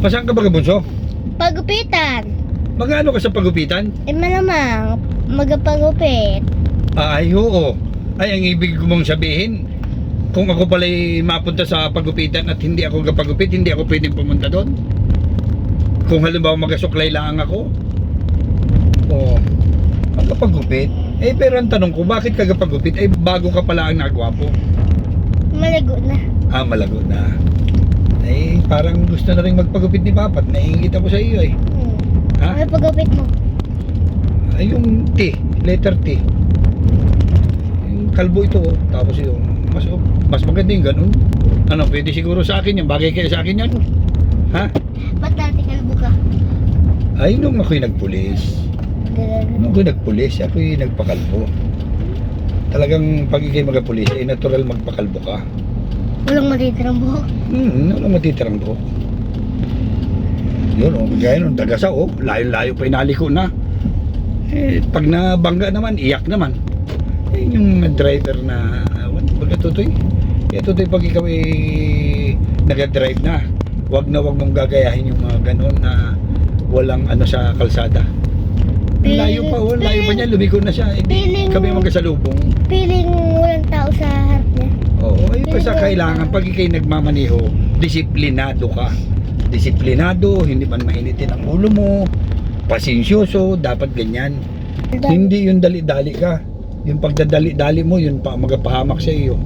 Masaan ka ba bunso? Pagupitan. Magano ka sa pagupitan? Eh malamang, magapagupit. Ay, oo. Ay, ang ibig ko mong sabihin, kung ako pala'y mapunta sa pagupitan at hindi ako kapagupit, hindi ako pwedeng pumunta doon. Kung halimbawa magasuklay lang ako. Oo. Magkapagupit. Eh, pero ang tanong ko, bakit ka kapagupit? Eh, bago ka pala ang nagwapo. Malago na. Ah, malago na. Parang gusto na rin magpagupit ni Papa. at Naiingit ako sa iyo eh. Hmm. Ha? Ano pagupit mo? Ay, yung T, letter T. Yung kalbo ito, oh. tapos yung mas mas maganda yung ganun. Ano, pwede siguro sa akin yan. Bagay kaya sa akin yan. Ha? Ba't dati kalbo ka? Ay, nung ako'y nagpulis. Nung ako'y nagpulis, ako'y nagpakalbo. Talagang pag ikay magapulis, ay natural magpakalbo ka. Walang matitirang buhok. Hmm, ano matitirang buhok? Yun, oh, gaya nung dagasa, oh, layo-layo pa inaliko na. Eh, pag nabangga naman, iyak naman. Eh, yung driver na, uh, baga tutoy. Eh, tutoy pag ikaw eh, nag-drive na, wag na wag mong gagayahin yung mga ganun na walang ano sa kalsada. Ang layo pa, oh, layo pa niya, lumiko na siya. Eh, di, Feeling- kami magkasalubong. Feeling walang tao sa harap ay basta kailangan pag ikay nagmamaniho, disiplinado ka. Disiplinado, hindi man mainitin ang ulo mo, pasensyoso, dapat ganyan. Hindi yung dali-dali ka. Yung pagdadali-dali mo, yun pa magapahamak sa iyo.